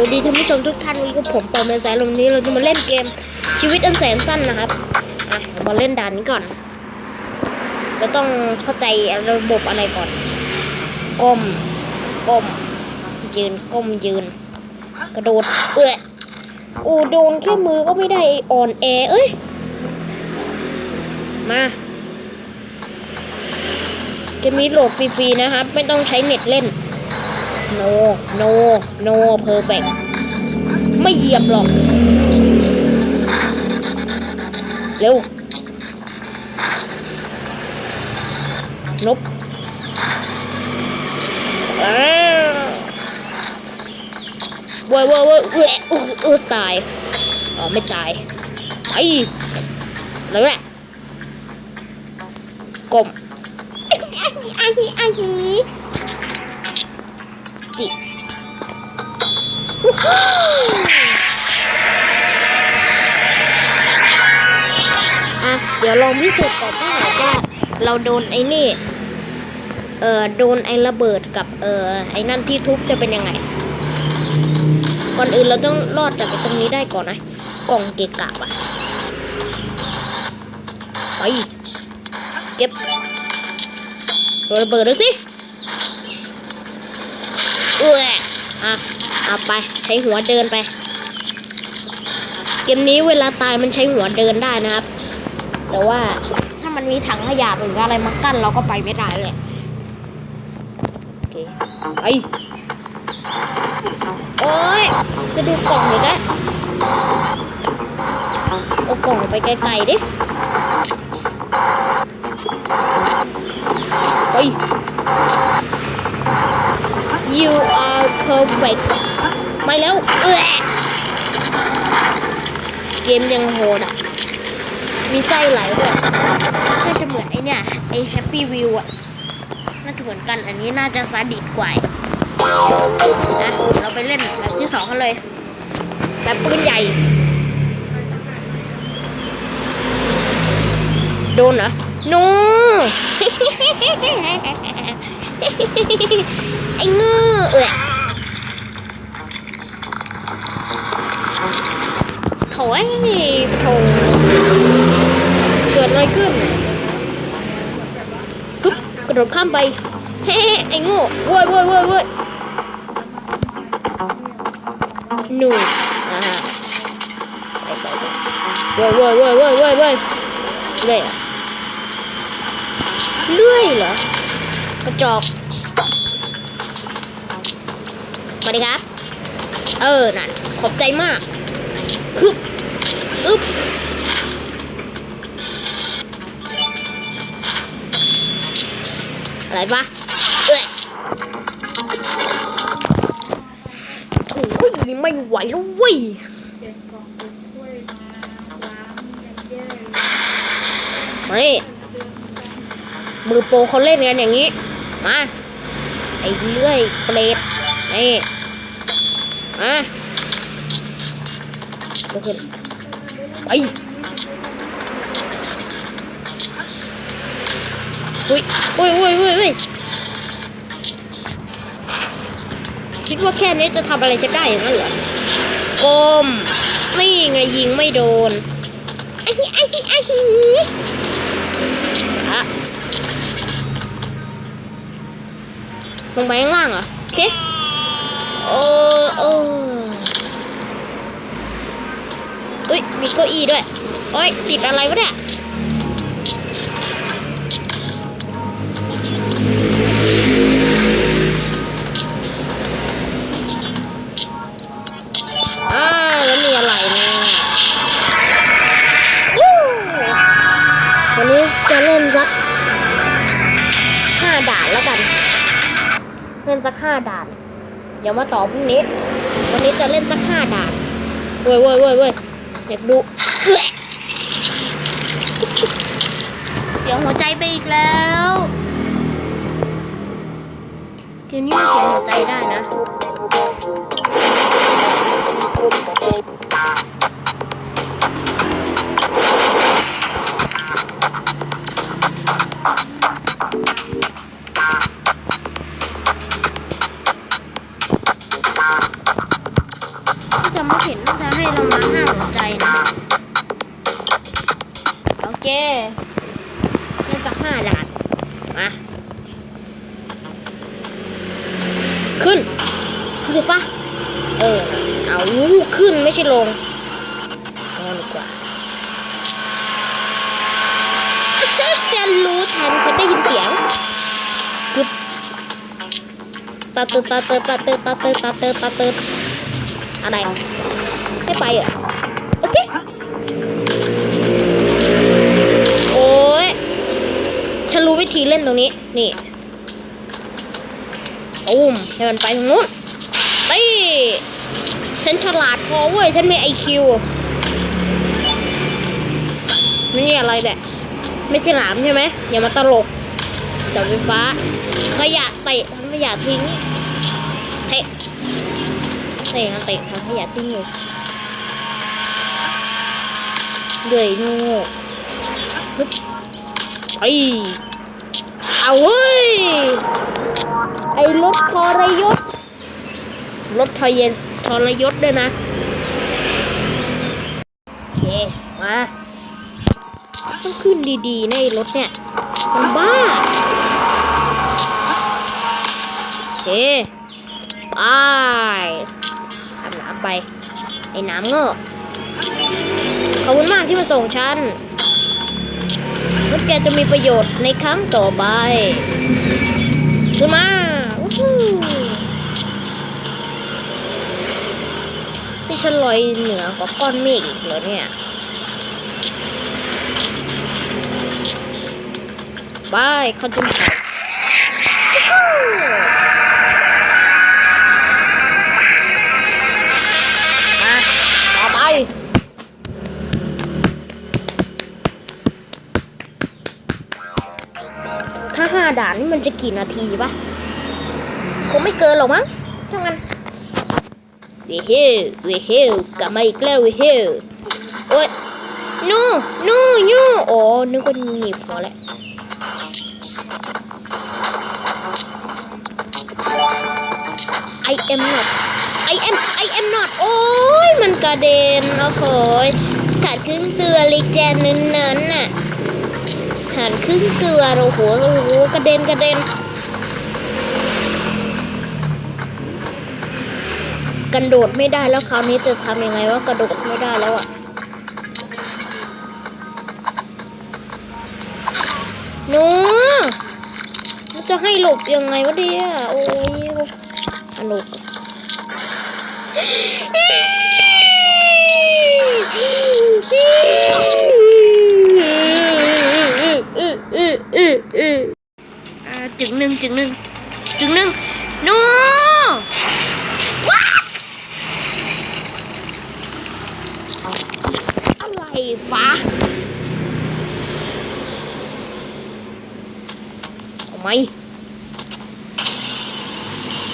วัสดีท่านผู้ชมทุกท่านวันนี้ก็ผมปอมเมสายลมนี้เราจะมาเล่นเกมชีวิตอันแสนสั้นนะครับอะมาเล่นด่านนี้ก่อนเราต้องเข้าใจระบบอะไรก่อนก้มก้มยืนก้มยืน กระโดดเอ้ยอ้โดนแค่มือก็ไม่ได้อ่อนแอเอ้ยมาเกมนี้โหลดฟรีๆนะครับ ไม่ต้องใช้เน็ตเล่น no no no perfect ไม่เหยียบหรอก เร็ว นบวเว้ยเว้ยเว้ยเว้ยอู้อู้ตาย อ๋อ ไม่ตาย ไปแล้วแหละกลมอาฮีอาฮี อะ เดี๋ยวลองพิสูจน์ก่อนว่าว่า เราโดนไอ้นี่ เอ่อ โดนไอ้ระเบิดกับ เอ่อ ไอ้นั่นที่ทุบจะเป็นยังไง ก่อนอื่นเราต้องรอดจากตรงนี้ได้ก่อนนะ กล่องเกะกะว่ะไปเก็บระเบิดเลยสิเอ้ยอะ เอาไปใช้หัวเดินไป เกมนี้เวลาตายมันใช้หัวเดินได้นะครับ แต่ว่าถ้ามันมีถังขยะหรืออะไรมากั้นเราก็ไปไม่ได้เลยโอเคไปโอ้ยจะดูกล่องอยู่ได้เอากล่องไปไกลๆดิไป you are perfect ไม่แล้วเออเกมยังโหดอะ มีไส้ไหลด้วยน่าจะเหมือนไอเนี่ย ไอ Happy View อะ น่าจะเหมือนกันอันนี้น่าจะซาดิสกว่านะเราไปเล่นแบบที่สองกันเลย แบบปืนใหญ่ โดนเหรอโน ไอ้เงือเอ้ยโถยโถเกิดอะไรขึ้นฮึบกระโดดข้ามไป เฮ้ไอ้โง่เว้ยเว้ยเว้ยเว้ยหนูอ่าไปไปไปเว้ยเว้ยเว้ยเว้ยเว้ยเว้ยเล่ยเลื่อยเหรอกระจอก มาดิครับ เออ นั่น ขอบใจมากฮึบอึบอะไรปะเอ้ยโอ้ยไม่ไหวแล้วเว้ยมาดิมือโปรเขาเล่นกันอย่างนี้ มา ไอ้เลื่อยเปรต นี่มาลุกขึ้นไปอุ้ยอุ้ยอุ้ยอุ้ยอุ้ยคิดว่าแค่นี้จะทำอะไรจะได้อย่างนั้นเหรอก้มนี่ไงยิงไม่โดนไอ้ฮีไอ้ฮีไอ้ฮีอะลงไปข้างล่างเหรอโอเค โอ้โอ้เอ้ยมีเก้าอี้ด้วย โอ้ยติดอะไรวะเนี่ยอ่าแล้วมีอะไรเนี่ยวันนี้จะเล่นสักห้าด่านแล้วกัน เล่นสักห้าด่าน เดี๋ยวมาต่อพรุ่งนี้ วันนี้จะเล่นสักห้าด่านเว้ยเว้ยเว้ยเว้ยอยากดูเสียงหัวใจไปอีกแล้วเกมนี้มันเสียงหัวใจได้นะ โอเคน่าจะห้าด่านมาขึ้นขึ้นสิฟ้าเออ เอาขึ้นไม่ใช่ลงนอนดีกว่าฉันรู้ทันฉันได้ยินเสียงคือตาเติร์ตาเติร์ตาเติร์ตาเติร์ตาเติร์ตาเติร์อะไรให้ไปเหรอโอเค ธีเล่นตรงนี้ นี่อุ้มให้มันไปทางนู้นไปฉันฉลาดพอเว้ย ฉันมีไอคิวนี่อะไรเนี่ยไม่ใช่หลามใช่ไหมอย่ามาตลกจับไฟฟ้าขยะเตะทั้งขยะทิ้งเตะเตะทั้งเตะทั้งขยะทิ้งเลยเดือยงูฮึบไป เอาเว้ย ไอ้รถทรยศ รถทรยศทรยศด้วยนะ โอเค มา ต้องขึ้นดีๆ ในรถเนี่ย มันบ้า โอเค ไปทำน้ำไป ไอ้น้ำเงอะขอบคุณมากที่มาส่งฉัน รถแกจะมีประโยชน์ในครั้งต่อไปขึ้นมานี่ฉันลอยเหนือกว่าก้อนเมฆอีกเหรอเนี่ยบายเขาจะถ่ มันจะกี่นาทีปะคงไม่เกินหรอกมั้งถ้างั้นเวเฮลเวเฮลกลับมาอีกแล้วเวเฮลโอ้ยนูนูยูโอ้นึกว่าหนีบหัวแล้ว I am not I am I am not โอ้ยมันกระเด็นโอ้โหยขาดครึ่งตัวเลยแจนเน้นๆน่ะ ขาดครึ่งตัวโอ้โหโอ้โหกระเด็นกระเด็นกระโดดไม่ได้แล้วคราวนี้จะทำยังไงว่ากระโดดไม่ได้แล้วอะหนูจะให้หลบยังไงวะเดียโอ้ยอะหลบอ่าจึงห นึ่งจึงหนึ่งจึงหนึ่งนูว้าอะไรฟ้าเอาไม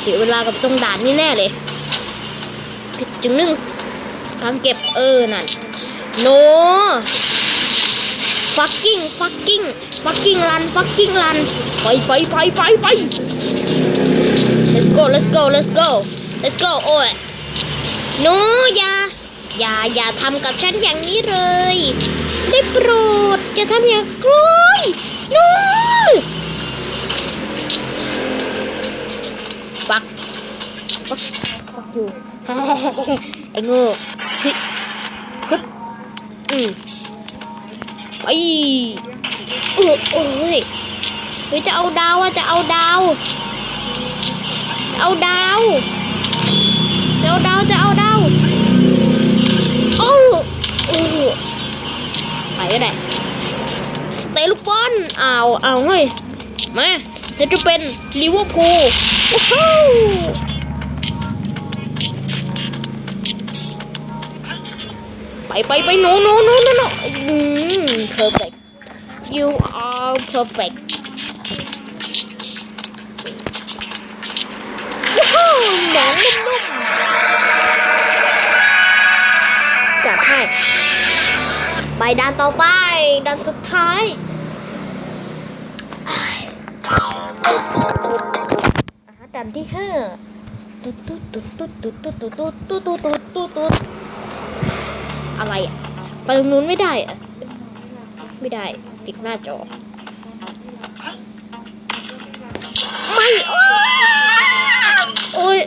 เสียเวลากับตรงด่านนี่แน่เลยจึงหนึ่งทางเก็บเออนั่นโน้ฟาคิงฟาคิง no fucking fucking fucking run fucking run ไปไปไปไปไป let's go let's go let's go let's go โอ้ย no อย่าอย่าอย่าทำกับฉันอย่างนี้เลย ได้โปรดอย่าทำอย่างกล้วย no ฟักฟักฟักอยู่ไอ้งูฮึฮึอืม ไปเออโอ้ยเฮ้ยจะเอาดาวอะจะเอาดาวจะเอาดาวจะเอาดาวจะเอาดาวโอ้โอ้ไปก็ได้เตะลูกบอลเอาเอาเฮ้ยมาจะจะเป็นลิเวอร์พูลว้าว ไปไปไปโนโนโนโนโนอืม perfect you are perfect ว้าวหนังนุ่มๆจัดให้ไปด่านต่อไปด่านสุดท้ายอาหารด่านที่ห้าตุ๊ดตุ๊ดตุ๊ดตุ๊ดตุ๊ดตุ๊ดตุ๊ดตุ๊ดตุ๊ดตุ๊ดตุ๊ด อะไรอะไปตรงนู้นไม่ได้อะไม่ได้ติดหน้าจอ ไม่โอ๊ยโอ้ย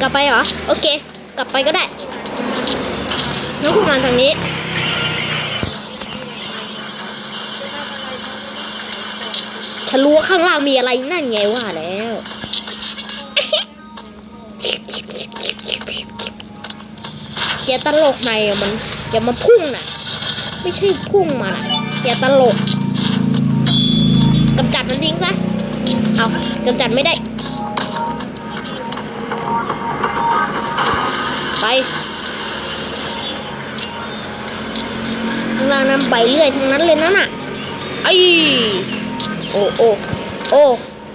กลับไปเหรอ โอเค กลับไปก็ได้แล้วคุณมาทางนี้ ฉันรู้ว่าข้างล่างมีอะไรนั่นไงว่าแล้ว อย่าตลกในอะมัน อย่ามาพุ่งน่ะไม่ใช่พุ่งมานะอย่าตลกกำจัดมันทิ้งซะ เอากำจัดไม่ได้ ไปข้างล่างนั้นใบเลื่อยทั้งนั้นเลยนั่นน่ะไอ้ อ้โอ้โอ้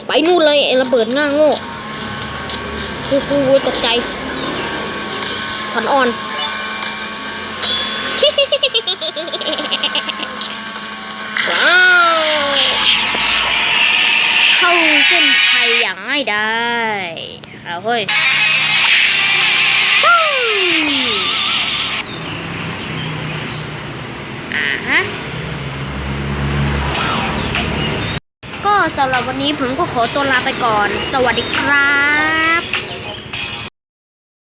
ไปนู่นเลยไอ้ระเบิดง่าโง่กูกูตกใจขวัญอ่อนว้าวเข้าเส้นชัยอย่างง่ายได้เอาเฮ้ยอ่าฮะ ก็ สำหรับวันนี้ผมก็ขอตัวลาไปก่อน สวัสดีครับ